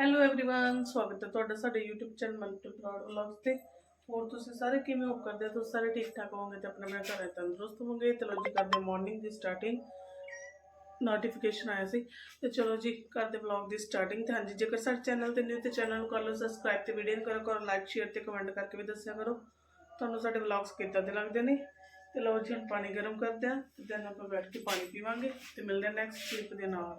Hello everyone ਸਵਾਗਤ ਹੈ ਤੁਹਾਡਾ ਸਾਡੇ YouTube channel multi proud vlogs ਤੇ ਹੋਰ ਤੁਸੀਂ ਸਾਰੇ ਕਿਵੇਂ ਹੋ ਕਰਦੇ ਹੋ ਤੁਸੀਂ ਸਾਰੇ ਠੀਕ ਠਾਕ ਹੋਵੋਗੇ ਤੇ ਆਪਣੇ ਆਪਣੇ ਘਰੇ ਤੰਦਰੁਸਤ ਹੋਵੋਗੇ ਤੇ ਲੋ ਜੀ ਕਰਦੇ ਮਾਰਨਿੰਗ ਦੀ ਸਟਾਰਟਿੰਗ ਨੋਟੀਫਿਕੇਸ਼ਨ ਆਇਆ ਸੀ ਤੇ ਚਲੋ ਜੀ ਕਰਦੇ ਵਲੌਗ ਦੀ ਸਟਾਰਟਿੰਗ ਤੇ ਹਾਂਜੀ ਜੇਕਰ ਸਾਡੇ ਚੈਨਲ ਤੇ ਨਿਊ ਤੇ ਚੈਨਲ ਨੂੰ ਕਰ ਲਓ ਸਬਸਕ੍ਰਾਈਬ ਤੇ ਵੀਡੀਓ ਨੂੰ ਕਰੋ ਕਰੋ ਲਾਈਕ ਸ਼ੇਅਰ ਤੇ ਕਮੈਂਟ ਕਰਕੇ ਵੀ ਦੱਸਿਆ ਕਰੋ ਤੁਹਾਨੂੰ ਸਾਡੇ ਵਲੌਗਸ ਕਿੱਦਾਂ ਦੇ ਲੱਗਦੇ ਨੇ ਤੇ ਲੋ ਜੀ ਹੁਣ ਪਾਣੀ ਗਰਮ ਕਰਦੇ ਆ ਤੇ then ਆਪਾਂ ਬੈਠ ਕੇ ਪਾਣੀ ਪੀਵਾਂਗੇ ਤੇ ਮਿਲਦੇ ਹਾਂ ਨੈਕਸਟ ਕਲਿੱਪ ਦੇ ਨਾਲ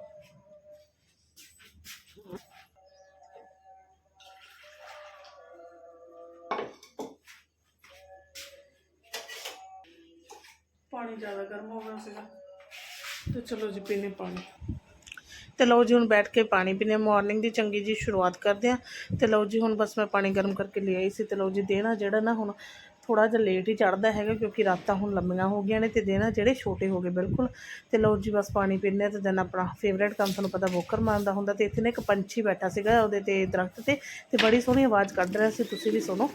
ਪਾਣੀ ਜ਼ਿਆਦਾ ਗਰਮ ਹੋ ਗਿਆ ਸੀਗਾ। ਤੇ ਚਲੋ ਜੀ, ਪੀਨੇ ਪਾਣੀ। ਤੇ ਲਓ ਜੀ, ਹੁਣ ਬੈਠ ਕੇ ਪਾਣੀ ਪੀਨੇ ਮਾਰਨਿੰਗ ਦੀ ਚੰਗੀ ਜੀ ਸ਼ੁਰੂਆਤ ਕਰਦੇ ਆ। ਤੇ ਲਓ ਜੀ, ਹੁਣ ਬਸ ਮੈਂ ਪਾਣੀ ਗਰਮ ਕਰਕੇ ਲੈ ਆਈ ਸੀ। ਤੇ ਲਓ ਜੀ, ਦੇਣਾ ਜਿਹੜਾ ਨਾ ਹੁਣ ਥੋੜਾ ਜਿਹਾ ਲੇਟ ਹੀ ਚੜਦਾ ਹੈਗਾ, ਕਿਉਂਕਿ ਰਾਤਾਂ ਹੁਣ ਲੰਮੀਆਂ ਹੋ ਗਈਆਂ ਨੇ ਤੇ ਦੇਣਾ ਜਿਹੜੇ ਛੋਟੇ ਹੋ ਗਏ, ਬਿਲਕੁਲ। ਤੇ ਲਓ ਜੀ, ਬਸ ਪਾਣੀ ਪੀਨੇ ਤੇ ਦਿਨ ਆਪਣਾ ਫੇਵਰੇਟ ਕੰਮ ਤੁਹਾਨੂੰ ਪਤਾ ਵੋਕਰ ਮਾਰਦਾ ਹੁੰਦਾ। ਤੇ ਇੱਥੇ ਨਾ ਇੱਕ ਪੰਛੀ ਬੈਠਾ ਸੀਗਾ ਉਹਦੇ ਤੇ ਦਰਖਤ ਤੇ। ਤੇ ਬੜੀ ਸੋਹਣੀ ਆਵਾਜ਼ ਕੱਢ ਰਿਹਾ ਸੀ। ਤੁਸੀਂ ਵੀ ਸੁਣੋ।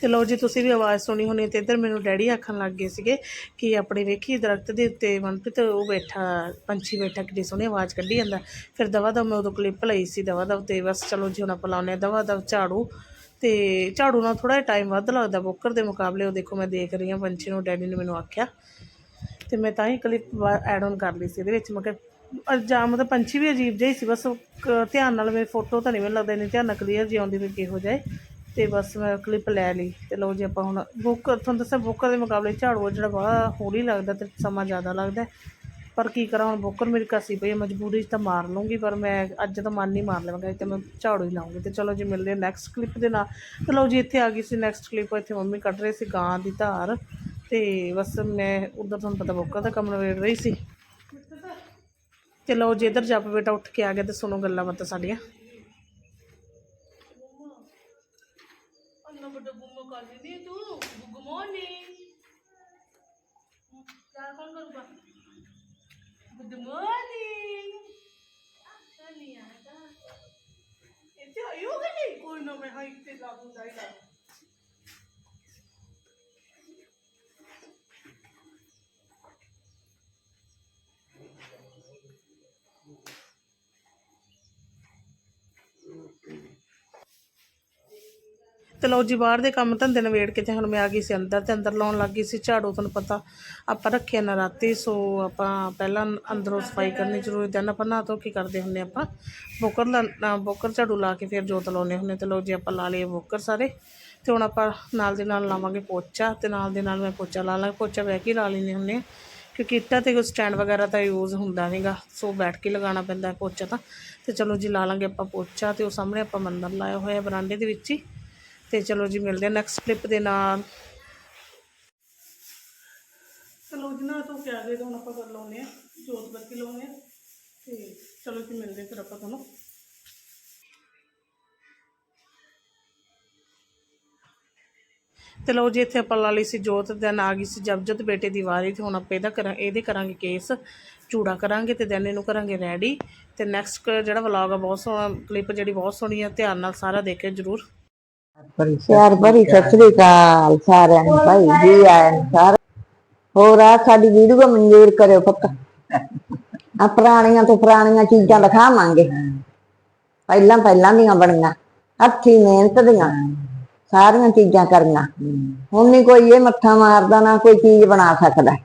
ਤੇ ਲਓ ਜੀ, ਤੁਸੀਂ ਵੀ ਆਵਾਜ਼ ਸੁਣੀ ਹੋਣੀ ਤੇ ਇੱਧਰ ਮੈਨੂੰ ਡੈਡੀ ਆਖਣ ਲੱਗ ਗਏ ਸੀਗੇ ਕਿ ਆਪਣੇ ਵੇਖੀ ਦਰਖਤ ਦੇ ਉੱਤੇ ਮਨਪ੍ਰੀਤ, ਉਹ ਬੈਠਾ, ਪੰਛੀ ਬੈਠਾ, ਕਿੱਡੀ ਸੋਹਣੀ ਆਵਾਜ਼ ਕੱਢੀ ਜਾਂਦਾ। ਫਿਰ ਦਵਾ ਦਵ ਮੈਂ ਉਦੋਂ ਕਲਿੱਪ ਲਈ ਸੀ ਦਵਾ ਦਵ ਤੇ ਬਸ ਚਲੋ ਜੀ ਹੁਣ ਆਪਾਂ ਲਾਉਂਦੇ ਹਾਂ ਦਵਾ ਦਵ ਝਾੜੂ ਤੇ ਝਾੜੂ ਨਾਲ ਥੋੜਾ ਜਿਹਾ ਟਾਈਮ ਵੱਧ ਲੱਗਦਾ ਬੋਕਰ ਦੇ ਮੁਕਾਬਲੇ, ਉਹ ਦੇਖੋ ਮੈਂ ਦੇਖ ਰਹੀ ਹਾਂ ਪੰਛੀ ਨੂੰ, ਡੈਡੀ ਨੇ ਮੈਨੂੰ ਆਖਿਆ। ਤੇ ਮੈਂ ਤਾਂ ਹੀ ਕਲਿੱਪ ਐਡ ਆਨ ਕਰ ਲਈ ਸੀ ਇਹਦੇ ਵਿੱਚ, ਮੈਂ ਕਿਹਾ ਜਾਂ ਮਤਲਬ ਪੰਛੀ ਵੀ ਅਜੀਬ ਜਿਹਾ ਹੀ ਸੀ, ਬਸ ਧਿਆਨ ਨਾਲ ਮੇਰੀ ਫੋਟੋ ਤਾਂ ਨਹੀਂ ਮੈਨੂੰ ਲੱਗਦਾ, ਇੰਨੀ ਧਿਆਨ ਨਾਲ ਕਲੀਅਰ ਜੀ ਆਉਂਦੀ ਵੀ ਕਿਹੋ ਜਾਏ ਤੇ ਬਸ ਮੈਂ ਕਲਿੱਪ ਲੈ ਲਈ ਤੇ ਲਓ ਜੀ ਆਪਾਂ ਹੁਣ ਬੁੱਕਰ ਤੁਹਾਨੂੰ ਦੱਸਿਆ ਬੁੱਕਰ ਦੇ ਮੁਕਾਬਲੇ ਝਾੜੂ ਜਿਹੜਾ ਬੜਾ ਹੌਲੀ ਲੱਗਦਾ ਤੇ ਸਮਾਂ ਜ਼ਿਆਦਾ ਲੱਗਦਾ ਪਰ ਕੀ ਕਰਾਂ, ਹੁਣ ਬੁੱਕਰ ਮੇਰੀ ਕੱਸੀ ਪਈ ਹੈ, ਮਜਬੂਰੀ 'ਚ ਤਾਂ ਮਾਰ ਲੂੰਗੀ ਪਰ ਮੈਂ ਅੱਜ ਤਾਂ ਮਨ ਨਹੀਂ ਮਾਰ ਲਵਾਂਗਾ ਤੇ ਮੈਂ ਝਾੜੂ ਹੀ ਲਾਉਂਗੀ ਤੇ ਚਲੋ ਜੀ ਮਿਲਦੇ ਹਾਂ ਨੈਕਸਟ ਕਲਿੱਪ ਦੇ ਨਾਲ। ਤੇ ਲਓ ਜੀ ਇੱਥੇ ਆ ਗਈ ਸੀ ਨੈਕਸਟ ਕਲਿੱਪ ਇੱਥੇ ਮੰਮੀ ਕੱਢ ਰਹੇ ਸੀ ਗਾਂ ਦੀ ਧਾਰ। ਤੇ ਬਸ ਮੈਂ ਉਧਰ ਤੁਹਾਨੂੰ ਪਤਾ ਬੁੱਕਰ ਦਾ ਕੰਮ ਨਵੇੜ ਰਹੀ ਸੀ। ਤੇ ਲਓ ਜੀ ਇੱਧਰ ਜੱਪ ਬੇਟਾ ਉੱਠ ਕੇ ਆ ਗਿਆ ਤੇ ਸੁਣੋ ਗੱਲਾਂ ਬਾਤਾਂ ਸਾਡੀਆਂ। ਗੁੰਮਾ ਕਰ ਦਿੰਦੀ ਤੂੰ? ਗੁੱਡ ਮਾਰਨਿੰਗ ਚਾਰ ਕੌਣ ਕਰੂਗਾ? ਗੁੱਡ ਮਾਰਨਿੰਗ ਸਨੀ ਆਤਾ ਇੱਥੇ ਆਇਓ ਕਿ ਨਹੀਂ? ਕੋਈ ਨਾ ਮੈਂ ਦੂੰਗਾ ਤੇ ਲਓ ਜੀ, ਬਾਹਰ ਦੇ ਕੰਮ ਧੰਦੇ ਨਵੇੜ ਕੇ ਤੇ ਹੁਣ ਮੈਂ ਆ ਗਈ ਸੀ ਅੰਦਰ ਤੇ ਅੰਦਰ ਲਾਉਣ ਲੱਗ ਗਈ ਸੀ ਝਾੜੂ, ਤੁਹਾਨੂੰ ਪਤਾ। ਆਪਾਂ ਰੱਖਿਆ ਨਾ ਰਾਤੀ, ਸੋ ਆਪਾਂ ਪਹਿਲਾਂ ਅੰਦਰੋਂ ਸਫ਼ਾਈ ਕਰਨੀ ਜ਼ਰੂਰੀ ਤੇ ਆਪਾਂ ਨਾ ਧੋ ਕੇ ਕਰਦੇ ਹੁੰਨੇ ਆਪਾਂ। ਬੋਕਰ ਲਾ ਬੋਕਰ ਝਾੜੂ ਲਾ ਕੇ ਫਿਰ ਜੋਤ ਲਾਉਨੇ ਹੁੰਨੇ ਤੇ ਲਓ ਜੀ, ਆਪਾਂ ਲਾ ਲਏ ਬੋਕਰ ਸਾਰੇ। ਤੇ ਹੁਣ ਆਪਾਂ ਨਾਲ ਦੇ ਨਾਲ ਲਾਵਾਂਗੇ ਪੋਚਾ ਤੇ ਨਾਲ ਦੇ ਨਾਲ ਮੈਂ ਪੋਚਾ ਲਾ ਲਾਂ, ਪੋਚਾ ਬਹਿ ਕੇ ਲਾ ਲੈਨੇ ਹੁੰਨੇ ਆ ਕਿਉਂਕਿ ਇੱਟਾਂ ਤੇ ਕੋਈ ਸਟੈਂਡ ਵਗੈਰਾ ਤਾਂ ਯੂਜ਼ ਹੁੰਦਾ ਨਹੀਂਗਾ ਸੋ ਬੈਠ ਕੇ ਲਗਾਉਣਾ ਪੈਂਦਾ ਪੋਚਾ ਤਾਂ। ਤੇ ਚਲੋ ਜੀ, ਲਾ ਲਾਂਗੇ ਆਪਾਂ ਪੋਚਾ ਤੇ ਉਹ ਸਾਹਮਣੇ ਆਪਾਂ ਮੰਦਰ ਲਾਇਆ ਹੋਇਆ, ਬਰਾਂਡੇ ਦੇ ਵਿੱਚ ਹੀ। ਤੇ ਚਲੋ ਜੀ ਮਿਲਦੇ ਆ ਨੈਕਸਟ ਕਲਿੱਪ ਦੇ ਨਾਲ। ਚਲੋ ਜੀ ਨਾ ਤੋਂ ਕਿਆ ਦੇ ਹੁਣ ਆਪਾਂ ਕਰ ਲਾਉਨੇ ਆ ਜੋਤ ਬੱਤੀ ਲਾਉਨੇ ਆ ਤੇ ਚਲੋ ਜੀ ਮਿਲਦੇ ਫਿਰ ਆਪਾਂ ਤੁਹਾਨੂੰ। ਤੇ ਲਓ ਜੀ ਇੱਥੇ ਆਪਾਂ ਲਾ ਲਈ ਸੀ ਜੋਤ ਦਿਨ ਆ ਗਈ ਸੀ ਜਪਜਤ ਬੇਟੇ ਦੀ ਵਾਰੀ ਤੇ ਹੁਣ ਆਪਾਂ ਇਹਦਾ ਕਰਾਂ ਇਹਦੇ ਕਰਾਂਗੇ ਕੇਸ ਚੂੜਾ ਕਰਾਂਗੇ ਤੇ ਦਿਨ ਇਹਨੂੰ ਕਰਾਂਗੇ ਰੈਡੀ ਤੇ ਨੈਕਸਟ ਜਿਹੜਾ ਵਲੌਗ ਆ ਬਹੁਤ ਸੋਹਣਾ ਕਲਿੱਪ ਜਿਹੜੀ ਬਹੁਤ ਸੋਹਣੀ ਆ ਧਿਆਨ ਨਾਲ ਸਾਰਾ ਦੇਖਿਓ ਜਰੂਰ। ਪਿਆਰ ਭਰੀ ਸਤਿ ਸ੍ਰੀ ਅਕਾਲ ਸਾਰਿਆਂ ਨੂੰ ਭਾਈ ਜੀ ਆਇਆਂ ਨੂੰ ਸਾਰੇ ਹੋਰ ਆ ਸਾਡੀ ਵੀਡੀਓ ਮਨਜ਼ੂਰ ਕਰਿਓ ਪੁੱਤ। ਆ ਪੁਰਾਣੀਆਂ ਤੋਂ ਪੁਰਾਣੀਆਂ ਚੀਜ਼ਾਂ ਦਿਖਾਵਾਂਗੇ। ਪਹਿਲਾਂ ਪਹਿਲਾਂ ਦੀਆਂ ਬਣੀਆਂ, ਹੱਥੀ ਮਿਹਨਤ ਦੀਆਂ, ਸਾਰੀਆਂ ਚੀਜ਼ਾਂ ਕਰੀਆਂ। ਹੁਣ ਨਹੀਂ ਕੋਈ ਇਹ ਮੱਥਾ ਮਾਰਦਾ, ਨਾ ਕੋਈ ਚੀਜ਼ ਬਣਾ ਸਕਦਾ।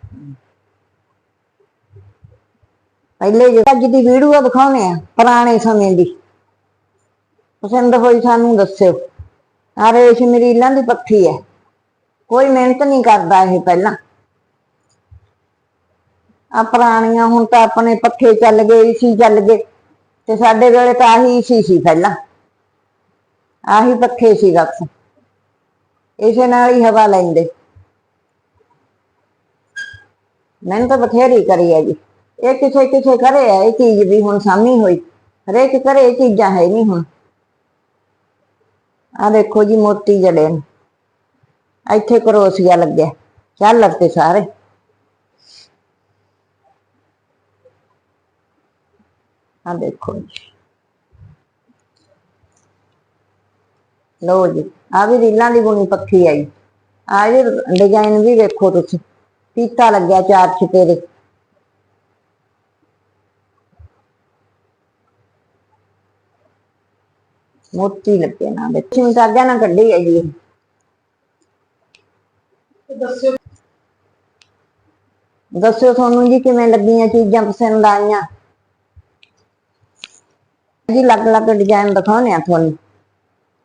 ਪਹਿਲੇ ਜੇ ਅੱਜ ਦੀ ਵੀਡੀਓ ਦਿਖਾਉਣੇ ਆ, ਪੁਰਾਣੇ ਸਮੇਂ ਦੀ। ਪਸੰਦ ਹੋਈ ਸਾਨੂੰ ਦੱਸਿਓ। ਆ ਰੇਸ਼ਮੀ ਰੀਲਾਂ ਦੀ ਪੱਖੀ ਹੈ ਕੋਈ ਮਿਹਨਤ ਨਹੀਂ ਕਰਦਾ ਇਹ ਪਹਿਲਾਂ। ਆ ਪੁਰਾਣੀਆਂ ਹੁਣ ਤਾਂ ਆਪਣੇ ਪੱਖੇ ਚੱਲ ਗਏ ਸੀ ਚੱਲ ਗਏ, ਤੇ ਸਾਡੇ ਵੇਲੇ ਤਾਂ ਆਹੀ ਏਸੀ ਸੀ ਪਹਿਲਾਂ। ਆਹੀ ਪੱਖੇ ਸੀ ਬਸ। ਇਸੇ ਨਾਲ ਹੀ ਹਵਾ ਲੈਂਦੇ। ਮੈਂ ਤਾਂ ਬਥੇਰੀ ਕਰੀ ਹੈ ਜੀ। ਇਹ ਕਿਸੇ ਕਿਸੇ ਕਰੇ ਹੈ ਇਹ ਚੀਜ਼ ਵੀ ਹੁਣ ਸਾਹਮਣੀ ਹੋਈ। ਹਰੇਕ ਘਰੇ ਇਹ ਚੀਜ਼ਾਂ ਹੈ ਨਹੀਂ ਹੁਣ। ਆ ਦੇਖੋ ਜੀ ਮੋਤੀ ਜੜੇ ਨੇ। ਇੱਥੇ ਕਰੋਸੀਆ ਲੱਗਿਆ। ਚੱਲ ਤੇ ਸਾਰੇ। ਆ ਦੇਖੋ ਜੀ। ਲੋ ਜੀ ਆ ਵੀ ਰੀਲਾਂ ਦੀ ਬੁਣੀ ਪੱਖੀ ਆਈ। ਆ ਇਹ ਡਿਜ਼ਾਈਨ ਵੀ ਵੇਖੋ ਤੁਸੀਂ। ਪੀਤਾ ਲੱਗਿਆ ਚਾਰ ਚਪੇਰੇ ਮੋਤੀ ਲੱਗੇ ਨਾ ਦੇਖੀ ਤਾਂ ਨਾ ਕੱਢੀ ਹੈ ਜੀ ਦੱਸਿਓ ਦੱਸਿਓ ਤੁਹਾਨੂੰ ਜੀ ਕਿਵੇਂ ਲੱਗੀਆਂ ਚੀਜ਼ਾਂ ਪਸੰਦ ਆਈਆਂ। ਜੀ ਲੱਗ ਲੱਗ ਡਿਜ਼ਾਈਨ ਦਿਖਾਉਣੇ ਆ ਤੁਹਾਨੂੰ।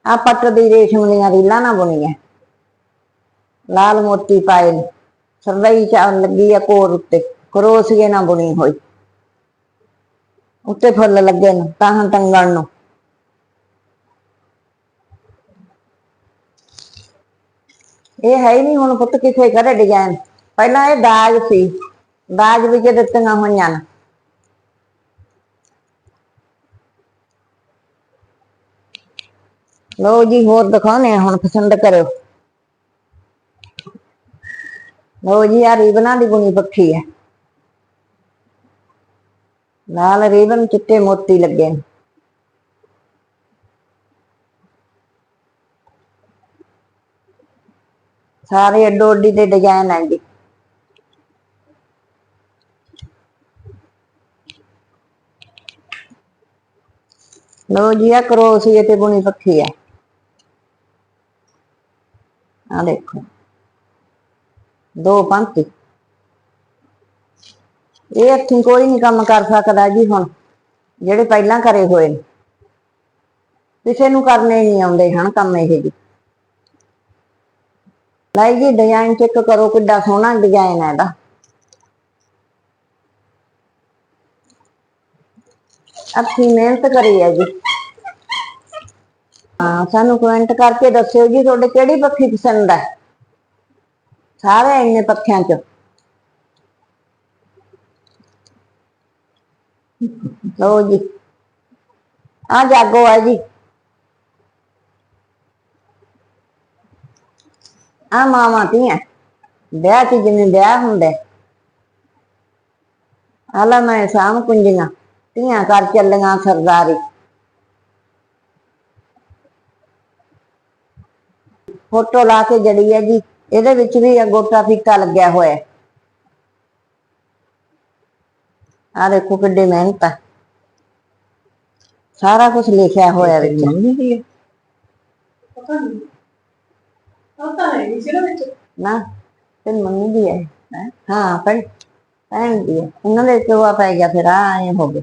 ਆ ਪੱਟ ਦੀ ਰੇਸ਼ਮ ਦੀਆਂ ਰੀਲਾਂ ਨਾ ਬੁਣੀਆਂ। ਲਾਲ ਮੋਤੀ ਪਾਏ ਨੇ। ਸਰਵਈ ਚਾ ਲੱਗੀ ਆ ਕੋਰ ਉੱਤੇ। ਕਰੋਸੀਏ ਨਾ ਬੁਣੀ ਹੋਈ। ਉੱਤੇ ਫੁੱਲ ਲੱਗੇ ਨੇ, ਤਾਂ ਟੰਗਣ ਨੂੰ। ਇਹ ਹੈ ਹੀ ਨਹੀਂ ਹੁਣ ਪੁੱਤ ਕਿਥੇ ਕਰੇ ਡਿਜ਼ਾਈਨ ਪਹਿਲਾਂ ਇਹ ਦਾਜ ਸੀ, ਦਾਜ ਵਿੱਚ ਦਿੱਤੀਆਂ ਹੋਈਆਂ ਨੇ। ਲੋ ਜੀ, ਹੋਰ ਦਿਖਾਉਣੇ ਆ ਹੁਣ ਪਸੰਦ ਕਰਿਓ। ਲੋ ਜੀ ਆ ਰੀਬਨਾਂ ਦੀ ਗੁਣੀ ਪੱਖੀ ਹੈ। ਲਾਲ ਰੀਬਨ ਚਿੱਟੇ ਮੋਤੀ ਲੱਗੇ ਨੇ। ਸਾਰੇ ਅੱਡੋ ਅੱਡੀ ਦੇ ਡਿਜ਼ਾਈਨ ਹੈ ਜੀ। ਲੋ ਜੀ ਆ ਕਰੋਸੀਏ ਤੇ ਬੁਣੀ ਪੱਖੀ ਹੈ ਆ ਦੇਖੋ। ਦੋ ਪੰਤੀ ਇਹ ਹੱਥੀਂ ਕੋਈ ਨਹੀਂ ਕੰਮ ਕਰ ਸਕਦਾ ਜੀ ਹੁਣ, ਜਿਹੜੇ ਪਹਿਲਾਂ ਕਰੇ ਹੋਏ ਨੇ। ਕਿਸੇ ਨੂੰ ਕਰਨੇ ਨਹੀਂ ਆਉਂਦੇ ਹਨ ਕੰਮ ਇਹ ਜੀ ਲੈ ਜੀ ਡਿਜ਼ਾਈਨ ਚੈੱਕ ਕਰੋ ਕਿੱਡਾ ਸੋਹਣਾ ਡਿਜ਼ਾਈਨ ਹੈ ਇਹਦਾ। ਅੱਛੀ ਮਿਹਨਤ ਕਰੀ ਹੈ ਜੀ। ਹਾਂ, ਸਾਨੂੰ ਕਮੈਂਟ ਕਰਕੇ ਦੱਸਿਓ ਜੀ, ਤੁਹਾਡੇ ਕਿਹੜੀ ਪੱਖੀ ਪਸੰਦ ਹੈ? ਸਾਰੇ ਇੰਨੇ ਪੱਖਿਆਂ ਚ। ਲਓ ਜੀ। ਆ ਜਾਗੋ ਹੈ ਜੀ। ਆ ਮਾਮਾ ਧੀਆਂ। ਵਿਆਹ ਚ ਜਿਵੇਂ ਵਿਆਹ ਹੁੰਦਾ। ਆਲਾ ਮੈਂ ਸਾਮ ਕੁੰਜੀਆਂ ਧੀਆਂ ਕਰ ਚੱਲੀਆਂ ਸਰਦਾਰੀ। ਫੋਟੋ ਲਾ ਕੇ ਜੜੀ ਹੈ ਜੀ, ਇਹਦੇ ਵਿੱਚ ਵੀ ਗੋਟਾ ਫੀਤਾ ਲੱਗਿਆ ਹੋਇਆ। ਆ ਦੇਖੋ ਕਿੱਡੀ ਮਿਹਨਤ ਆ। ਸਾਰਾ ਕੁਝ ਲਿਖਿਆ ਹੋਇਆ ਵਿੱਚ। ਪਤਾ ਨਹੀਂ ਪਤਾ ਹੈ ਨਹੀਂ ਸਿਰ ਵਿੱਚ ਨਾ ਤੇ ਮੰਮੀ ਦੀ ਹੈ। ਹਾਂ? ਪਰ ਭੈਣ ਦੀ ਹੈ। ਉਹਨਾਂ ਦੇ ਚੋਆ ਪੈ ਗਿਆ ਫਿਰ ਆ ਐ ਹੋ ਗਿਆ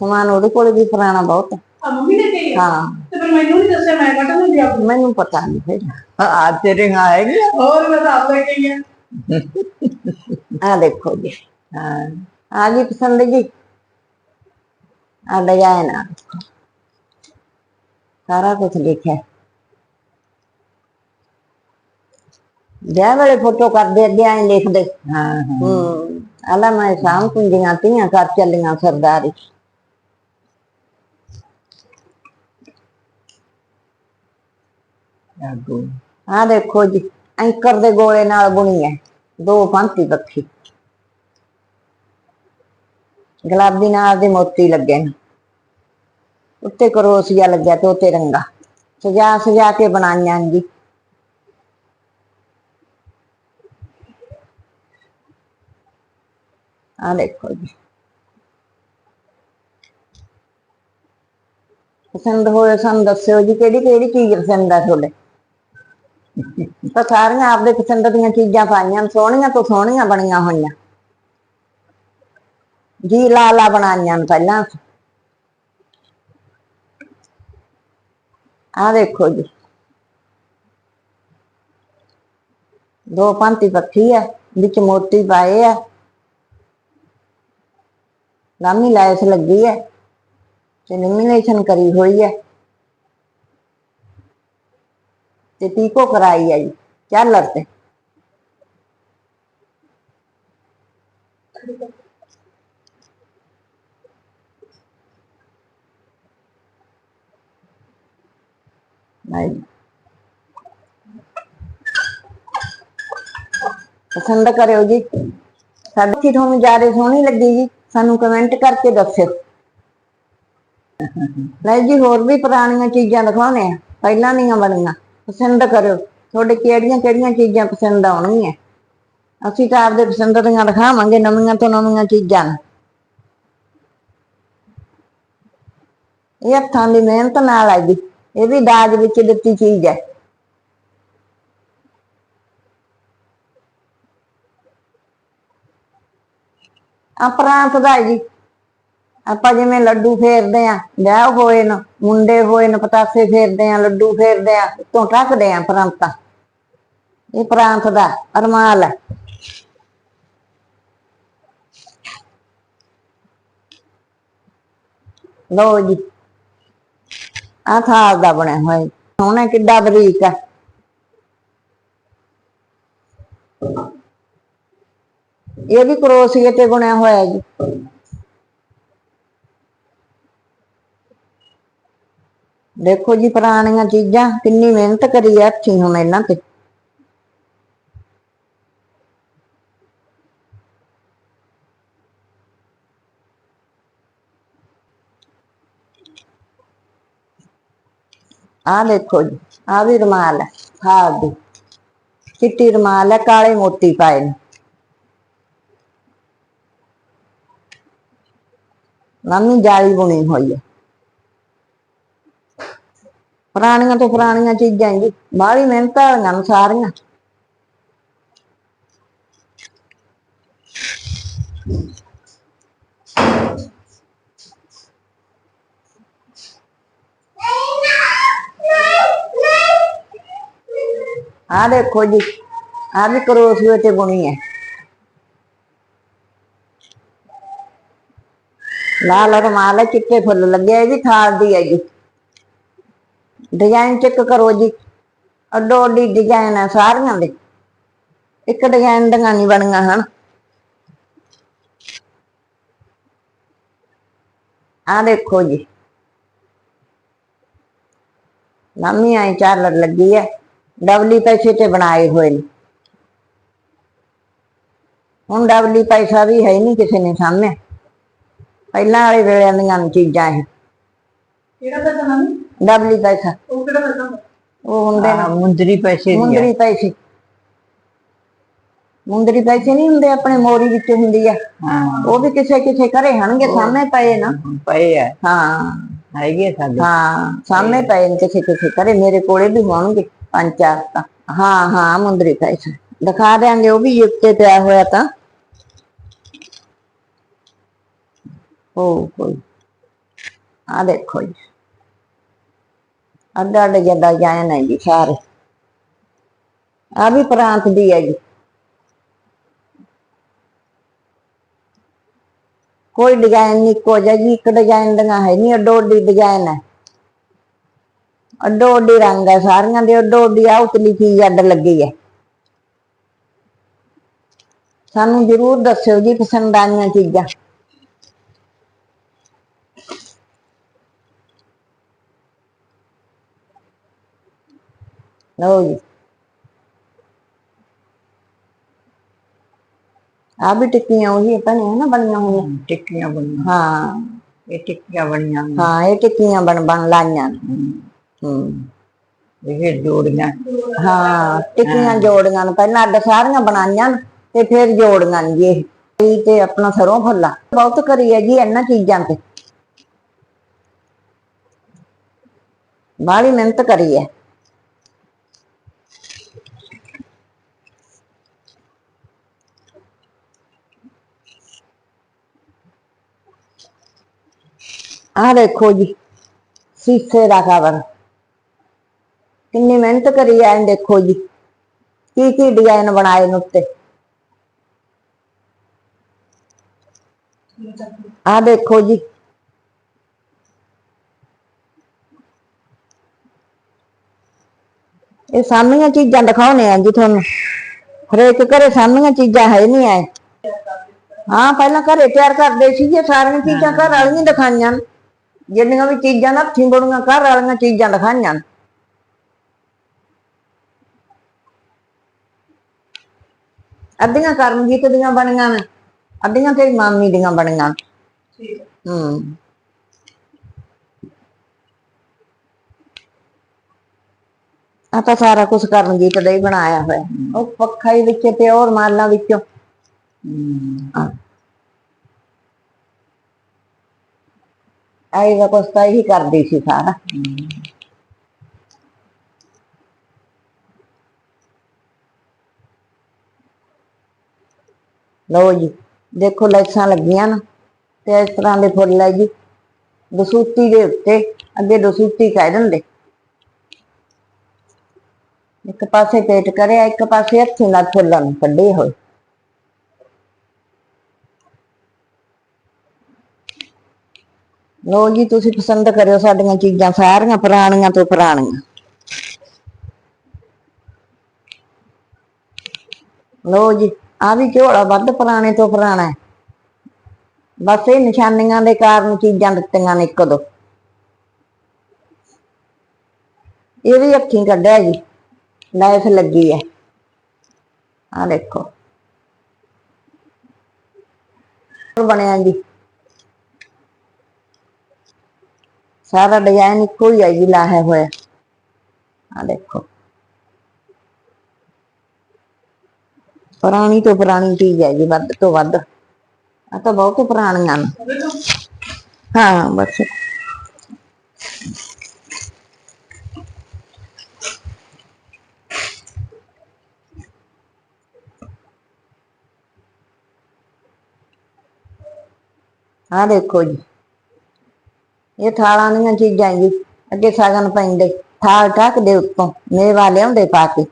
ਸਮਾਨ ਉਹਦੇ ਕੋਲ ਵੀ ਪੁਰਾਣਾ ਬਹੁਤ ਹੈ। ਆ ਮੰਮੀ ਨੇ ਕਹੀ ਹਾਂ। ਤੇ ਫਿਰ ਮੈਨੂੰ ਨਹੀਂ ਦੱਸਿਆ ਮੈਂ ਕਟਾ ਨਹੀਂ ਦਿਆ ਮੈਨੂੰ ਪਤਾ ਨਹੀਂ ਫਿਰ। ਆ ਤੇਰੇ ਹਾਂ ਹੈਗੀ ਹੋਰ ਮੈਂ ਤਾਂ ਆਪ ਲੈ ਕੇ ਗਈ ਆ। ਦੇਖੋ ਜੀ। ਹਾਂ। ਆ ਗਈ ਪਸੰਦ ਜੀ। ਆ ਡਿਜ਼ਾਈਨ ਆ। ਸਾਰਾ ਕੁਝ ਲਿਖਿਆ ਹੈ। ਵਿਆਹ ਵਾਲੇ ਫੋਟੋ ਕਰਦੇ ਅੱਗੇ ਐਂ ਲਿਖਦੇ। ਹਾਂ ਹੂੰ। ਆਲਾ ਮੈਂ ਸ਼ਾਮ ਕੁੰਜੀਆਂ ਧੀਆਂ ਕਰ ਚੱਲੀਆਂ ਸਰਦਾਰੀ। ਆ ਦੇਖੋ ਜੀ ਐਂਕਰ ਦੇ ਗੋਲੇ ਨਾਲ ਬੁਣੀ ਹੈ ਦੋ ਪੰਤੀ ਪੱਖੀ। ਗੁਲਾਬੀ ਨਾਲ ਦੇ ਮੋਤੀ ਲੱਗੇ ਨੇ। ਉੱਤੇ ਕਰੋਸੀਆ ਲੱਗਿਆ ਤੇ ਉੱਤੇ ਰੰਗਾ। ਸਜਾ ਸਜਾ ਕੇ ਬਣਾਈਆਂ ਜੀ। ਆ ਦੇਖੋ ਜੀ ਪਸੰਦ ਹੋਏ ਸਾਨੂੰ ਦੱਸਿਓ ਜੀ ਕਿਹੜੀ ਕਿਹੜੀ ਚੀਜ਼ ਪਸੰਦ ਆ ਤੁਹਾਡੇ ਤਾਂ ਸਾਰੀਆਂ ਆਪਦੇ ਪਸੰਦ ਦੀਆਂ ਚੀਜ਼ਾਂ ਪਾਈਆਂ ਸੋਹਣੀਆਂ ਤੋਂ ਸੋਹਣੀਆਂ ਬਣੀਆਂ ਹੋਈਆਂ ਜੀ ਲਾਲਾ ਬਣਾਈਆਂ ਨੇ ਪਹਿਲਾਂ ਆ ਦੇਖੋ ਜੀ ਦੋ ਪੰਤੀ ਪੱਖੀ ਹੈ ਵਿੱਚ ਮੋਤੀ ਪਾਏ ਆ ਲਾਮੀ ਲਾਇਸ ਲੱਗੀ ਹੈ ਤੇ ਲੈਮੀਨੇਸ਼ਨ ਕਰੀ ਹੋਈ ਹੈ ਤੇ ਪੀਕੋ ਕਰਾਈ ਹੈ ਜੀ ਚਾਲਰ ਤੇ ਨਹੀਂ ਪਸੰਦ ਕਰਿਓ ਜੀ। ਸਾਡੀ ਚੀਜ਼ ਤੁਹਾਨੂੰ ਜ਼ਿਆਦਾ ਸੋਹਣੀ ਲੱਗੀ ਜੀ। ਸਾਨੂੰ ਕਮੈਂਟ ਕਰਕੇ ਦੱਸਿਓ। ਲੈ ਜੀ, ਹੋਰ ਵੀ ਪੁਰਾਣੀਆਂ ਚੀਜ਼ਾਂ ਦਿਖਾਉਣੇ ਆ। ਪਹਿਲਾਂ ਦੀਆਂ ਬਣੀਆਂ। ਪਸੰਦ ਕਰਿਓ। ਤੁਹਾਡੇ ਕਿਹੜੀਆਂ ਕਿਹੜੀਆਂ ਚੀਜ਼ਾਂ ਪਸੰਦ ਆਉਣਗੀਆਂ? ਅਸੀਂ ਤਾਂ ਆਪਦੇ ਪਸੰਦ ਦੀਆਂ ਦਿਖਾਵਾਂਗੇ, ਨਵੀਆਂ ਤੋਂ ਨਵੀਆਂ ਚੀਜ਼ਾਂ ਇਹ ਹੱਥਾਂ ਦੀ ਮਿਹਨਤ ਨਾਲ ਹੈ ਜੀ। ਇਹ ਵੀ ਦਾਜ ਵਿੱਚ ਦਿੱਤੀ ਚੀਜ਼ ਹੈ। ਆ ਪ੍ਰਾਂਤ ਦਾ ਹੈ ਜੀ। ਆਪਾਂ ਜਿਵੇਂ ਲੱਡੂ ਫੇਰਦੇ ਆ, ਵਿਆਹ ਹੋਏ ਨਾ, ਮੁੰਡੇ ਹੋਏ ਨਾ ਪਤਾਸੇ ਫੇਰਦੇ ਆ, ਲੱਡੂ ਫੇਰਦੇ ਆ ਤੋਂ ਟੱਕਦੇ ਆ ਪ੍ਰਾਂਤਾਂ। ਇਹ ਪ੍ਰਾਂਤ ਦਾ ਅਰਮਾਲ ਹੈ। ਲੋ ਜੀ ਆ ਥਾਲ ਦਾ ਬਣਿਆ ਹੋਇਆ ਸੋਹਣਾ ਕਿੱਡਾ ਬਰੀਕ ਹੈ। ਇਹ ਵੀ ਕਰੋਸੀਏ ਤੇ ਬਣਿਆ ਹੋਇਆ ਜੀ। ਦੇਖੋ ਜੀ ਪੁਰਾਣੀਆਂ ਚੀਜ਼ਾਂ, ਕਿੰਨੀ ਮਿਹਨਤ ਕਰੀ ਹੈ ਹੱਥੀਂ ਹੁਣ ਇਹਨਾਂ ਤੇ। ਆ ਦੇਖੋ ਜੀ ਆ ਵੀ ਰੁਮਾਲ ਹੈ ਖਾਦ ਦੀ ਚਿੱਟੀ ਰੁਮਾਲ ਹੈ, ਕਾਲੇ ਮੋਤੀ ਪਾਏ ਨੇ। ਨਾਮੀ ਜਾਲੀ ਬੁਣੀ ਹੋਈ ਹੈ ਪੁਰਾਣੀਆਂ ਤੋਂ ਪੁਰਾਣੀਆਂ ਚੀਜ਼ਾਂ ਜੀ, ਬਾਹਲੀ ਮਿਹਨਤ ਵਾਲੀਆਂ ਨੇ ਸਾਰੀਆਂ। ਆ ਦੇਖੋ ਜੀ ਆ ਵੀ ਕਰੋਸੀਏ ਤੇ ਬੁਣੀ ਹੈ। ਲਾਲ ਰੁਮਾਲ ਹੈ ਚਿੱਟੇ ਫੁੱਲ ਲੱਗੇ ਆ, ਜੀ ਵੀ ਥਾਲ ਦੀ ਹੈ ਜੀ। ਡਿਜ਼ਾਈਨ ਚੈੱਕ ਕਰੋ ਜੀ। ਅੱਡੋ ਅੱਡੀ ਡਿਜ਼ਾਈਨ ਆ ਸਾਰੀਆਂ ਦੇ। ਇੱਕ ਡਿਜ਼ਾਈਨ ਦੀਆਂ ਨਹੀਂ ਬਣੀਆਂ ਹਨ। ਆ ਦੇਖੋ ਜੀ। ਲਾਮੀ ਆਈ ਚਾਲਰ ਲੱਗੀ ਹੈ ਡਬਲੀ ਪੈਸੇ ਤੇ ਬਣਾਏ ਹੋਏ ਨੇ। ਹੁਣ ਡਬਲੀ ਪੈਸਾ ਵੀ ਹੈ ਨਹੀਂ ਕਿਸੇ ਨੇ ਸਾਹਮਣੇ। ਪਹਿਲਾਂ ਵਾਲੇ ਵੇਲਿਆਂ ਦੀਆਂ ਚੀਜ਼ਾਂ ਇਹ। ਕਿਹੜਾ ਪੈਸਾ ਨਾਨੀ ਡਬਲੀ ਪੈਸਾ। ਉਹ ਕਿਹੜਾ ਪੈਸਾ? ਉਹ ਹੁੰਦੇ ਨੇ। ਮੁੰਦਰੀ ਪੈਸੇ ਦੀ ਮੁੰਦਰੀ ਪੈਸੇ। ਮੁੰਦਰੀ ਪੈਸੇ ਨਹੀਂ ਹੁੰਦੇ ਆਪਣੇ ਮੋਰੀ ਵਿੱਚ ਹੁੰਦੀ ਆ। ਹਾਂ। ਉਹ ਵੀ ਕਿਸੇ ਕਿਸੇ ਘਰੇ ਹਨਗੇ ਸਾਹਮਣੇ ਪਏ ਨਾ। ਪਏ ਆ। ਹਾਂ। ਹੈਗੇ ਸਾਡੇ। ਹਾਂ ਸਾਹਮਣੇ ਪਏ ਨੇ ਕਿਸੇ ਕਿਸੇ ਘਰੇ। ਮੇਰੇ ਕੋਲੇ ਵੀ ਹੋਣਗੇ ਪੰਜ ਚਾਰ ਤਾਂ। ਹਾਂ ਹਾਂ ਮੁੰਦਰੀ ਪੈਸਾ। ਦਿਖਾ ਦਿਆਂਗੇ ਉਹ ਵੀ ਉੱਤੇ ਪਿਆ ਹੋਇਆ ਤਾਂ। ਉਹ ਕੋਈ ਆ ਦੇਖੋ ਜੀ। ਅੱਡਾ ਅੱਡਾ ਜੱਡਾ ਜਾਇਆ ਨਹੀਂ ਜੀ ਸਾਰੇ। ਆ ਵੀ ਪ੍ਰਾਂਤ ਦੀ ਹੈ ਜੀ। ਕੋਈ ਡਿਜ਼ਾਈਨ ਨਹੀਂ ਕੋ ਜੀ, ਇੱਕ ਡਿਜ਼ਾਈਨ ਦੀਆਂ ਹੈ ਨਹੀਂ, ਅੱਡੋ ਅੱਡੀ ਡਿਜ਼ਾਈਨ ਹੈ। ਅੱਡੋ ਅੱਡੀ ਰੰਗ ਹੈ ਸਾਰੀਆਂ ਦੇ, ਅੱਡੋ ਅੱਡੀ ਆ ਉਤਲੀ ਚੀਜ਼ ਅੱਡ ਲੱਗੀ ਹੈ। ਸਾਨੂੰ ਜ਼ਰੂਰ ਦੱਸਿਓ ਜੀ ਪਸੰਦ ਆਈਆਂ ਚੀਜ਼ਾਂ। ਲਓ ਜੀ ਆ ਵੀ ਟਿੱਕੀਆਂ ਉਹੀ ਨਹੀਂ ਹੈ ਨਾ ਬਣੀਆਂ ਹੋਈਆਂ। ਟਿੱਕੀਆਂ ਬਣੀਆਂ। ਹਾਂ। ਇਹ ਟਿੱਕੀਆਂ ਬਣੀਆਂ ਨੇ। ਹਾਂ ਇਹ ਟਿੱਕੀਆਂ ਬਣ ਬਣ ਲਾਈਆਂ। ਨੇ। ਹੂੰ ਇਹ ਜੋੜੀਆਂ। ਹਾਂ ਟਿੱਕੀਆਂ ਜੋੜੀਆਂ ਨੇ। ਪਹਿਲਾਂ ਅੱਡ ਸਾਰੀਆਂ ਬਣਾਈਆਂ ਨੇ ਤੇ ਫਿਰ ਜੋੜੀਆਂ ਨੇ ਜੀ ਇਹ। ਇਹ ਤੇ ਆਪਣਾ ਸਰੋਂ ਫੁੱਲਾ ਬਹੁਤ ਕਰੀ ਹੈ ਜੀ ਇਹਨਾਂ ਚੀਜ਼ਾਂ ਤੇ। ਬਾਹਲੀ ਮਿਹਨਤ ਕਰੀ ਹੈ ਆਹ ਦੇਖੋ ਜੀ, ਸੀਸੇ ਦਾ ਕਵਰ ਕਿੰਨੀ ਮਿਹਨਤ ਕਰੀ ਐ ਦੇਖੋ ਜੀ, ਕੀ ਕੀ ਡਿਜ਼ਾਈਨ ਬਣਾਏ ਨੇ ਉੱਤੇ। ਆ ਦੇਖੋ ਜੀ। ਇਹ ਸਾਹਮਣੀਆਂ ਚੀਜ਼ਾਂ ਦਿਖਾਉਣੇ ਆ ਜੀ ਤੁਹਾਨੂੰ। ਹਰੇਕ ਘਰੇ ਸਾਹਮਣੀਆਂ ਚੀਜ਼ਾਂ ਹੈ ਨਹੀਂ ਐ। ਹਾਂ, ਪਹਿਲਾਂ ਘਰੇ ਤਿਆਰ ਕਰਦੇ ਸੀਗੇ, ਸਾਰੀਆਂ ਚੀਜ਼ਾਂ ਘਰ ਵਾਲੀਆਂ ਦਿਖਾਈਆਂ ਨੇ। ਜਿੰਨੀਆਂ ਵੀ ਚੀਜ਼ਾਂ ਨਾ ਹੱਥੀਂ ਬਣੀਆਂ ਘਰ ਵਾਲੀਆਂ ਚੀਜ਼ਾਂ ਦਿਖਾਈਆਂ। ਅੱਧੀਆਂ ਕਰਮਜੀਤ ਦੀਆਂ ਬਣੀਆਂ ਨੇ ਅੱਧੀਆਂ ਤੇਰੀ ਮਾਮੀ ਦੀਆਂ ਬਣੀਆਂ। ਠੀਕ ਹੈ ਹੂੰ। ਆ ਤਾਂ ਸਾਰਾ ਕੁਝ ਕਰਨਜੀਤ ਦਾ ਹੀ ਬਣਾਇਆ ਹੋਇਆ। ਉਹ ਪੱਖਾ ਹੀ ਵਿੱਚ ਤੇ ਹੋਰ ਮਾਲਾਂ ਵਿੱਚੋਂ। ਹਮ, ਆਈ ਦਾ ਕੁਛ ਤਾਂ ਇਹੀ ਕਰਦੀ ਸੀ ਸਾਰਾ। ਲਓ ਜੀ, ਦੇਖੋ ਲੈਸਾਂ ਲੱਗੀਆਂ ਨਾ, ਤੇ ਇਸ ਤਰ੍ਹਾਂ ਦੇ ਫੁੱਲ ਹੈ ਜੀ। ਦਸੂਤੀ ਦੇ ਉੱਤੇ, ਅੱਗੇ ਦਸੂਤੀ ਕਹਿ ਦਿੰਦੇ। ਇੱਕ ਪਾਸੇ ਪੇਟ ਕਰਿਆ, ਇੱਕ ਪਾਸੇ ਹੱਥੀ ਨਾਲ ਫੁੱਲਾਂ ਨੂੰ ਕੱਢੇ ਹੋਏ। ਲੋ ਜੀ, ਤੁਸੀਂ ਪਸੰਦ ਕਰਿਓ ਸਾਡੀਆਂ ਚੀਜ਼ਾਂ, ਸਾਰੀਆਂ ਪੁਰਾਣੀਆਂ ਤੋਂ ਪੁਰਾਣੀਆਂ। ਲੋ ਜੀ, ਆ ਵੀ ਝੋਲਾ ਵੱਧ ਪੁਰਾਣੇ ਤੋਂ ਪੁਰਾਣਾ ਹੈ। ਬਸ ਇਹ ਨਿਸ਼ਾਨੀਆਂ ਦੇ ਕਾਰਨ ਚੀਜ਼ਾਂ ਦਿੱਤੀਆਂ ਨੇ ਇੱਕ ਦੋ। ਇਹ ਵੀ ਅੱਖੀਂ ਕੱਢਿਆ ਜੀ, ਲਾਈਫ ਲੱਗੀ ਹੈ। ਆ ਦੇਖੋ। ਬਣਿਆ ਜੀ। ਸਾਰਾ ਡਿਜ਼ਾਈਨ ਇੱਕੋ ਹੀ ਹੈ ਜੀ ਲਾਇਆ ਹੋਇਆ ਆ ਦੇਖੋ। ਪੁਰਾਣੀ ਤੋਂ ਪੁਰਾਣੀ ਚੀਜ਼ ਹੈ ਜੀ, ਵੱਧ ਤੋਂ ਵੱਧ। ਆ ਤਾਂ ਬਹੁਤ ਪੁਰਾਣੀਆਂ ਨੇ। ਹਾਂ, ਬਸ। ਆ ਦੇਖੋ ਜੀ। ਇਹ ਥਾਲਾਂ ਦੀਆਂ ਚੀਜ਼ਾਂ ਜੀ, ਅੱਗੇ ਸਾਗਨ ਪੈਂਦੇ, ਥਾਲ ਟੱਕ ਦੇ ਉੱਤੋਂ, ਮੇਵਾ ਲਿਆਉਂਦੇ ਪਾ ਕੇ।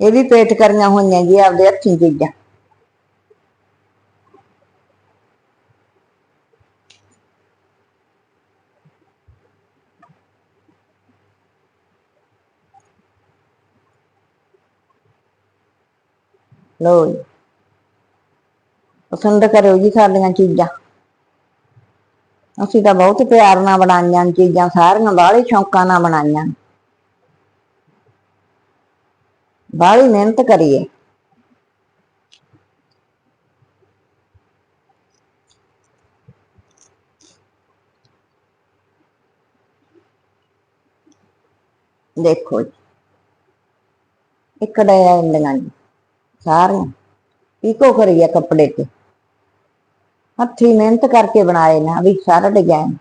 ਇਹ ਵੀ ਪੇਟ ਕਰੀਆਂ ਹੋਈਆਂ ਜੀ ਆਪਦੇ ਹੱਥੀਂ ਚੀਜ਼ਾਂ। ਲੋ ਪਸੰਦ ਕਰਿਓ ਜੀ ਸਾਡੀਆਂ ਚੀਜ਼ਾਂ। ਅਸੀਂ ਤਾਂ ਬਹੁਤ ਪਿਆਰ ਨਾਲ ਬਣਾਈਆਂ ਨੇ ਚੀਜ਼ਾਂ, ਸਾਰੀਆਂ ਬਾਹਲੇ ਸ਼ੌਂਕਾਂ ਨਾਲ ਬਣਾਈਆਂ। ਬਾਹਲੀ ਮਿਹਨਤ ਕਰੀਏ। ਦੇਖੋ ਜੀ, ਇੱਕ ਡਿਜ਼ਾਈਨ ਜੀ, ਸਾਰੀਆਂ। ਇੱਕੋ ਕਰੀਏ ਕੱਪੜੇ ਤੇ। ਹੱਥੀ ਮਿਹਨਤ ਕਰਕੇ ਬਣਾਏ ਨਾ ਵੀ ਸਾਰਾ ਡਿਜ਼ਾਈਨ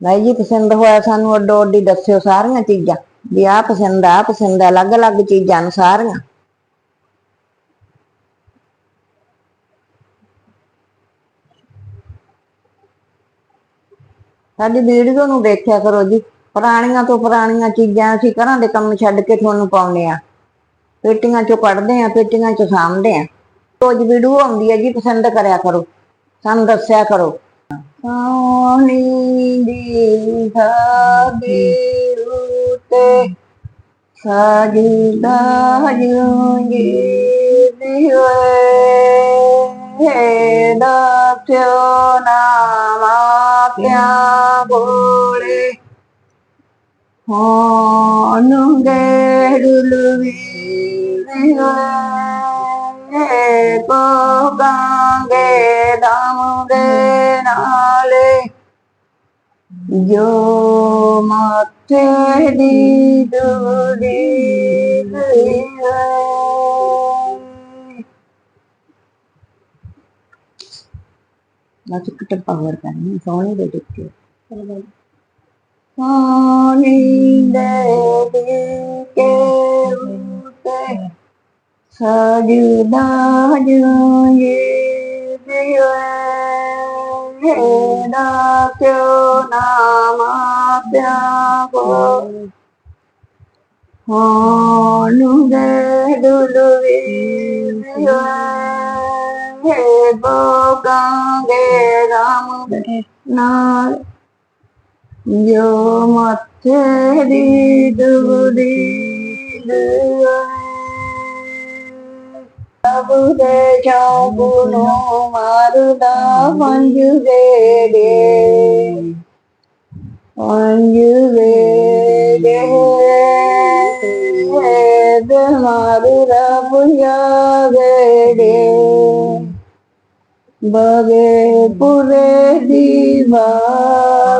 ਭਾਈ ਜੀ, ਪਸੰਦ ਹੋਇਆ ਸਾਨੂੰ ਅੱਡੋ ਅੱਡੀ ਦੱਸਿਓ ਸਾਰੀਆਂ ਚੀਜ਼ਾਂ। ਵੀ ਆਹ ਪਸੰਦ ਆ ਆਹ ਪਸੰਦ ਆ ਅਲੱਗ-ਅਲੱਗ ਚੀਜ਼ਾਂ ਨੂੰ ਸਾਰੀਆਂ। ਸਾਡੀ ਵੀਡੀਓ ਨੂੰ ਦੇਖਿਆ ਕਰੋ ਜੀ। ਪੁਰਾਣੀਆਂ ਤੋਂ ਪੁਰਾਣੀਆਂ ਚੀਜ਼ਾਂ ਅਸੀਂ ਘਰਾਂ ਦੇ ਕੰਮ ਛੱਡ ਕੇ ਤੁਹਾਨੂੰ ਪਾਉਂਦੇ ਆ ਪੇਟੀਆਂ ਚੋਂ ਕੱਢਦੇ ਆ, ਪੇਟੀਆਂ ਚੋਂ ਸਾਂਭਦੇ ਆ। ਰੋਜ਼ ਵੀਡੀਓ ਆਉਂਦੀ ਹੈ ਜੀ, ਪਸੰਦ ਕਰਿਆ ਕਰੋ। ਸਾਨੂੰ ਦੱਸਿਆ ਕਰੋ। ਸੋਹਣੀ ਦੀ ਸਾਦੀ ਉਤੇ ਸਾਜਦਾ ਜੂੰਗੀ ਦਿਵੇ ਦਾ ਪਿਓ ਨਾਮਾ ਪਿਆ ਬੋਲੇ। ਹੋਨੂੰ ਗੇ ਡੁਲਵੀ ਕੋ ਗਾਂਗੇ ਦਾਮ ਦੇ ਨਾਲੇ ਜੋ ਮਾਥੇ ਦੀ ਦੁਦੀ ਮੈਂ ਕਿਤੇ ਪਾਵਰ ਕਰਨੀ ਸੋਹਣੇ ਦੇ ਦਿੱਤੇ ਸੋਹਣੀ ਦੇ ਦਿਲ ਕੇ ਉਤੇ ਸਜਦਾ ਜੂਏ ਦਿਵੇ ਦਾ ਕਿਉ ਨਾਮ ਪਿਆ ਕੋ ਹੋਨੂੰ ਦੇ ਦੁਲਵੀ ਬੋਗਾਂਗੇ ਰਾਮ ਨਾਲ ਜੋ ਮੱਥੇ ਦੀ ਦੁਦੀ ਪ੍ਰਭੂ ਦੇ ਚੌਂਕੂ ਨੂੰ ਮਾਰਦਾ ਪੰਜ ਵੇੜੇ ਪੰਜ ਵੇੜੇ ਦੇ ਮਾਰਦਾ ਪੁਆ ਵੇੜੇ ਬਗੇ ਪੁਰੇ ਦੀਵਾ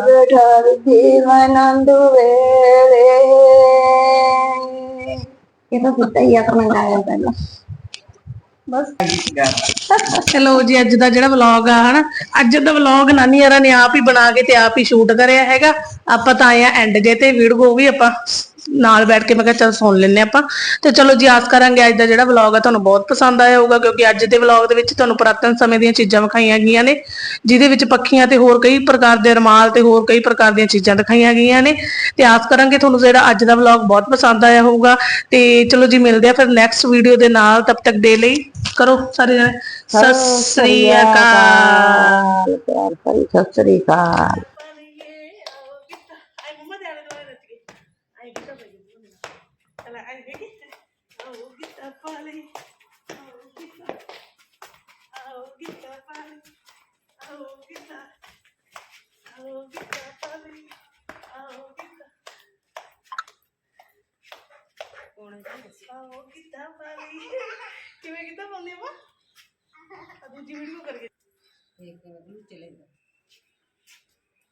ਬਠਰ ਜੀਵਨੰਦ ਵੇਲੇ ਇਹ ਤਾਂ ਸੁੱਤਾ ਹੀ ਆਪਣਾ ਗਾਇਆ ਪਹਿਲਾਂ ਬਸ। ਚਲੋ ਜੀ, ਅੱਜ ਦਾ ਜਿਹੜਾ ਵਲੌਗ ਆ, ਹਨਾ? ਅੱਜ ਦਾ ਵਲੌਗ ਨਾਨੀ ਯਾਰਾਂ ਨੇ ਆਪ ਹੀ ਬਣਾ ਕੇ ਤੇ ਆਪ ਹੀ ਸ਼ੂਟ ਕਰਿਆ ਹੈਗਾ। ਆਪਾਂ ਤਾਂ ਆਏ ਆ ਐਂਡ ਜੇ ਤੇ, ਵੀਡੀਓ ਵੀ ਆਪਾਂ ਨਾਲ ਬੈਠ ਕੇ ਮੈਂ ਕਿਹਾ ਚਲ ਸੁਣ ਲੈਨੇ ਆਪਾਂ। ਤੇ ਚਲੋ ਜੀ ਆਸ ਕਰਾਂਗੇ ਅੱਜ ਦਾ ਜਿਹੜਾ ਵਲੌਗ ਆ ਤੁਹਾਨੂੰ ਬਹੁਤ ਪਸੰਦ ਆਇਆ ਹੋਊਗਾ ਕਿਉਂਕਿ ਅੱਜ ਦੇ ਵਲੌਗ ਦੇ ਵਿੱਚ ਤੁਹਾਨੂੰ ਪੁਰਾਤਨ ਸਮੇਂ ਦੀਆਂ ਚੀਜ਼ਾਂ ਵਿਖਾਈਆਂ ਗਈਆਂ ਨੇ ਜਿਹਦੇ ਵਿੱਚ ਪੱਖੀਆਂ ਤੇ ਹੋਰ ਕਈ ਪ੍ਰਕਾਰ ਦੇ ਰਮਾਲ ਤੇ ਹੋਰ ਕਈ ਪ੍ਰਕਾਰ ਦੀਆਂ ਚੀਜ਼ਾਂ ਦਿਖਾਈਆਂ ਗਈਆਂ ਨੇ। ਤੇ ਆਸ ਕਰਾਂਗੇ ਤੁਹਾਨੂੰ ਜਿਹੜਾ ਅੱਜ ਦਾ ਵਲੌਗ ਬਹੁਤ ਪਸੰਦ ਆਇਆ ਹੋਊਗਾ। ਤੇ ਚਲੋ ਜੀ ਮਿਲਦੇ ਆ ਫਿਰ ਨੈਕਸਟ ਵੀਡੀਓ ਦੇ ਨਾਲ। ਤਬ ਤੱਕ ਦੇ ਲਈ ਕਰੋ ਸਾਰੇ ਜਣੇ। ਸਤਿ ਸ੍ਰੀ ਅਕਾਲ। ਸਤਿ ਸ੍ਰੀ ਅਕਾਲ ਆਈ ਮੰਮਾ ਦੇ ਆਲੇ ਦੁਆਲੇ ਨੱਚ ਗਏ ਆਈ ਕਿਤਾ ਪਈ ਚਲ ਆਈ ਵੇਖੀ ਆਓ ਗਿੱਟਾ ਪਾਲੇ ਆਓ ਗਿੱਟਾ ਆਓ ਗਿੱਟਾ ਪਾਲੇ ਆਓ ਗਿੱਟਾ ਆਓ ਗਿੱਟਾ ਪਾਲੇ ਆਓ ਗਿੱਟਾ ਕੋਣ ਹੈ ਆਓ ਗਿੱਟਾ ਪਾਲੇ ਕਿਵੇਂ ਗਿੱਟਾ ਪਾਉਂਦੇ ਆ ਦੂਜੀ ਵੀਡੀਓ ਕਰਕੇ।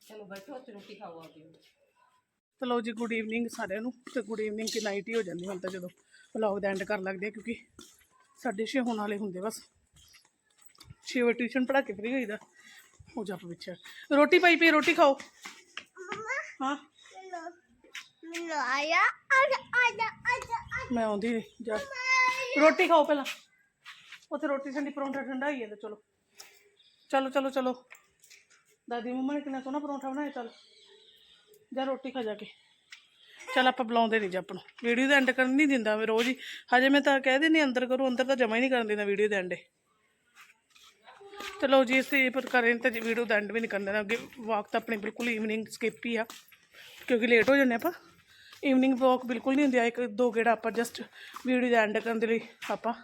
ਚਲੋ ਬੈਠੋ ਤੇ ਰੋਟੀ ਖਾਓ ਆ ਕੇ। ਚਲੋ ਜੀ ਗੁੱਡ ਈਵਨਿੰਗ ਸਾਰਿਆਂ ਨੂੰ। ਤੇ ਗੁੱਡ ਈਵਨਿੰਗ ਕਿ ਨਾਈਟ ਹੀ ਹੋ ਜਾਂਦੀ ਹੁਣ ਤਾਂ ਜਦੋਂ ਵਲੌਗ ਦਾ ਐਂਡ ਕਰਨ ਲੱਗਦੇ ਆ ਕਿਉਂਕਿ ਸਾਡੇ ਛੇ ਹੋਣ ਵਾਲੇ ਹੁੰਦੇ ਬਸ। ਛੇ ਵਜੇ ਟਿਊਸ਼ਨ ਪੜ੍ਹਾ ਕੇ ਫਰੀ ਹੋਈਦਾ। ਹੋ ਜਾ ਆਪਾਂ ਪਿੱਛੇ। ਰੋਟੀ ਪਾਈ ਪਈ ਰੋਟੀ ਖਾਓ। ਹਾਂ? ਮੈਂ ਆਉਂਦੀ ਜਾ। ਰੋਟੀ ਖਾਓ ਪਹਿਲਾਂ। ਉੱਥੇ ਰੋਟੀ ਠੰਡੀ, ਪਰੌਂਠਾ ਠੰਡਾ ਹੋਈ ਜਾਂਦਾ, ਚਲੋ। ਚਲੋ ਚਲੋ ਚਲੋ। ਦਾਦੀ ਮੰਮਾ ਨੇ ਕਿੰਨਾ ਸੋਹਣਾ ਪਰੌਂਠਾ ਬਣਾਇਆ, ਚਲ। ਜਾ ਰੋਟੀ ਖਾ ਜਾ ਕੇ। ਚਲ ਆਪਾਂ ਬੁਲਾਉਂਦੇ ਨਹੀਂ ਜੀ ਆਪਾਂ ਨੂੰ। ਵੀਡੀਓ ਦਾ ਐਂਡ ਕਰਨ ਨਹੀਂ ਦਿੰਦਾ, ਮੈਂ ਰੋਜ਼ ਹੀ। ਹਜੇ ਮੈਂ ਤਾਂ ਕਹਿ ਦਿੰਦੀ ਅੰਦਰ ਕਰੋ, ਅੰਦਰ ਤਾਂ ਜਮਾ ਹੀ ਨਹੀਂ ਕਰਨ ਦਿੰਦਾ ਵੀਡੀਓ ਦੇ ਐਂਡ ਚਲੋ ਜੀ ਇਸੇ ਪ੍ਰਕਾਰ ਇਹਨਾਂ ਤਾਂ ਵੀਡੀਓ ਦਾ ਐਂਡ ਵੀ ਨਹੀਂ ਕਰਨ ਦੇਣਾ, ਅੱਗੇ ਵਾਕ ਤਾਂ ਆਪਣੀ ਬਿਲਕੁਲ ਈਵਨਿੰਗ ਸਕਿਪ ਹੀ ਆ। ਕਿਉਂਕਿ ਲੇਟ ਹੋ ਜਾਂਦੇ ਆਪਾਂ। ਈਵਨਿੰਗ ਵਾਕ ਬਿਲਕੁਲ ਨਹੀਂ ਹੁੰਦੀ ਆ ਇੱਕ ਦੋ ਗੇੜਾ ਆਪਾਂ ਜਸਟ ਵੀਡੀਓ ਦਾ ਐਂਡ ਕਰਨ ਦੇ ਲਈ ਆਪਾਂ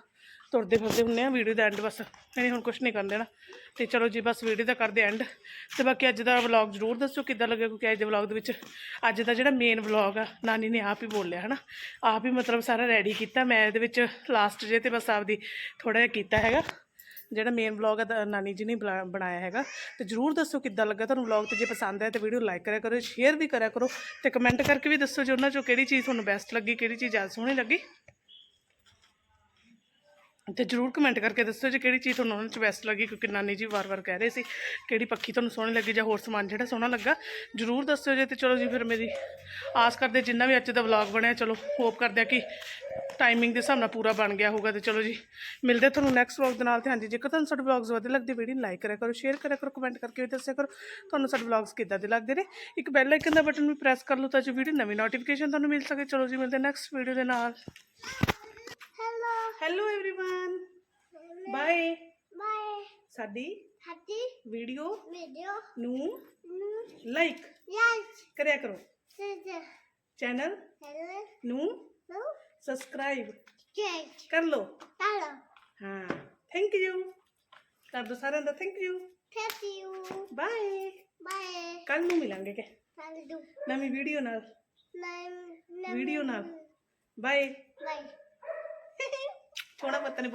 ਤੁਰਦੇ ਫਿਰਦੇ ਹੁੰਨੇ ਆ ਵੀਡੀਓ ਦਾ ਐਂਡ ਬਸ, ਨਹੀਂ ਹੁਣ ਕੁਝ ਨਹੀਂ ਕਰਨ ਦੇਣਾ। ਤੇ ਚਲੋ ਜੀ, ਬਸ ਵੀਡੀਓ ਦਾ ਕਰਦੇ ਐਂਡ ਤੇ ਬਾਕੀ ਅੱਜ ਦਾ ਵਲੌਗ ਜ਼ਰੂਰ ਦੱਸੋ ਕਿੱਦਾਂ ਲੱਗਿਆ, ਕਿਉਂਕਿ ਅੱਜ ਦੇ ਵਲੌਗ ਦੇ ਵਿੱਚ ਅੱਜ ਦਾ ਜਿਹੜਾ ਮੇਨ ਵਲੌਗ ਆ, ਨਾਨੀ ਨੇ ਆਪ ਹੀ ਬੋਲਿਆ ਹਨਾ? ਆਪ ਹੀ ਮਤਲਬ ਸਾਰਾ ਰੈਡੀ ਕੀਤਾ, ਮੈਂ ਇਹਦੇ ਵਿੱਚ ਲਾਸਟ ਜੇ ਤੇ ਬਸ ਆਪਦੀ ਥੋੜਾ ਜਿਹਾ ਕੀਤਾ ਹੈਗਾ। ਜਿਹੜਾ ਮੇਨ ਵਲੌਗ ਹੈ ਨਾਨੀ ਜੀ ਨੇ ਬਲਾ- ਬਣਾਇਆ ਹੈਗਾ। ਤੇ ਜਰੂਰ ਦੱਸੋ ਕਿੱਦਾਂ ਲੱਗਾ ਤੁਹਾਨੂੰ ਵਲੌਗ ਤੇ, ਜੇ ਪਸੰਦ ਆਇਆ ਤਾਂ ਵੀਡੀਓ ਲਾਈਕ ਕਰਿਆ ਕਰੋ ਸ਼ੇਅਰ ਵੀ ਕਰਿਆ ਕਰੋ ਤੇ ਕਮੈਂਟ ਕਰਕੇ ਵੀ ਦੱਸੋ ਜੀ ਉਹਨਾਂ ਚੋਂ ਕਿਹੜੀ ਚੀਜ਼ ਤੁਹਾਨੂੰ ਬੈਸਟ ਲੱਗੀ, ਕਿਹੜੀ ਚੀਜ਼ ਜ਼ਿਆਦਾ ਸੋਹਣੀ ਲੱਗੀ। ਤੇ ਜਰੂਰ ਕਮੈਂਟ ਕਰਕੇ ਦੱਸੋ ਜੇ ਕਿਹੜੀ ਚੀਜ਼ ਤੁਹਾਨੂੰ ਉਹਨਾਂ ਚ ਬੈਸਟ ਲੱਗੀ, ਕਿਉਂਕਿ ਨਾਨੀ ਜੀ ਵਾਰ-ਵਾਰ ਕਹਿ ਰਹੇ ਸੀ, ਕਿਹੜੀ ਪੱਖੀ ਤੁਹਾਨੂੰ ਸੋਹਣੀ ਲੱਗੀ ਜਾਂ ਹੋਰ ਸਮਾਨ ਜਿਹੜਾ ਸੋਹਣਾ ਲੱਗਾ, ਜਰੂਰ ਦੱਸਿਓ ਜੇ ਤੇ ਚਲੋ ਜੀ ਫਿਰ ਮੇਰੀ ਆਸ ਕਰਦੇ ਜਿੰਨਾ ਵੀ ਅੱਜ ਦਾ ਵਲੌਗ ਬਣਿਆ, ਚਲੋ ਹੋਪ ਕਰਦੇ ਆ ਕਿ ਟਾਈਮਿੰਗ ਦੇ ਹਿਸਾਬ ਨਾਲ ਪੂਰਾ ਬਣ ਗਿਆ ਹੋਊਗਾ ਤੇ ਚਲੋ ਜੀ, ਮਿਲਦੇ ਤੁਹਾਨੂੰ ਨੈਕਸਟ ਵਲੌਗ ਦੇ ਨਾਲ ਤੇ ਹਾਂਜੀ, ਜੇਕਰ ਤੁਹਾਨੂੰ ਸਾਡੇ ਵਲੌਗਸ ਵਧੀਆ ਲੱਗਦੇ ਵੀਡੀਓ ਲਾਈਕ ਕਰਿਆ ਕਰੋ ਸ਼ੇਅਰ ਕਰਿਆ ਕਰੋ ਕਮੈਂਟ ਕਰਕੇ ਵੀ ਦੱਸਿਆ ਕਰੋ, ਤੁਹਾਨੂੰ ਸਾਡੇ ਵਲੌਗਸ ਕਿੱਦਾਂ ਦੇ ਲੱਗਦੇ ਨੇ, ਇੱਕ ਬੈਲ ਆਈਕਨ ਦਾ ਬਟਨ ਵੀ ਪ੍ਰੈਸ ਕਰ ਲਓ ਤਾਂ ਜੋ ਵੀਡੀਓ ਨਵੀਂ ਨੋਟੀਫਿਕੇਸ਼ਨ ਤੁਹਾਨੂੰ ਮਿਲ ਸਕੇ, ਚਲੋ ਜੀ ਮਿਲਦੇ ਨੈਕਸਟ ਵੀਡੀਓ ਦੇ ਨਾਲ। Hello. Hello everyone bye Bye. ਸਾਡੀ Happy ਵੀਡੀਓ video. ਨੂੰ News. Like Yes. ਕਰਿਆ ਕਰੋ Sister. Channel Hello. ਨੂੰ No. Subscribe Cake. ਕਰ ਲਓ Hello. ਹਾਂ ਥੈਂਕ ਯੂ ਕਰ ਦੋ ਸਾਰਿਆਂ ਦਾ thank you Thank you. Bye Bye. ਕੱਲ ਨੂੰ ਮਿਲਾਂਗੇ ਕਿ Hello. ਨਵੀਂ ਵੀਡੀਓ ਨਾਲ Nine. ਵੀਡੀਓ ਨਾਲ ਬਾਏ Bye. ਥੋੜਾ ਪਤਾ ਨਹੀਂ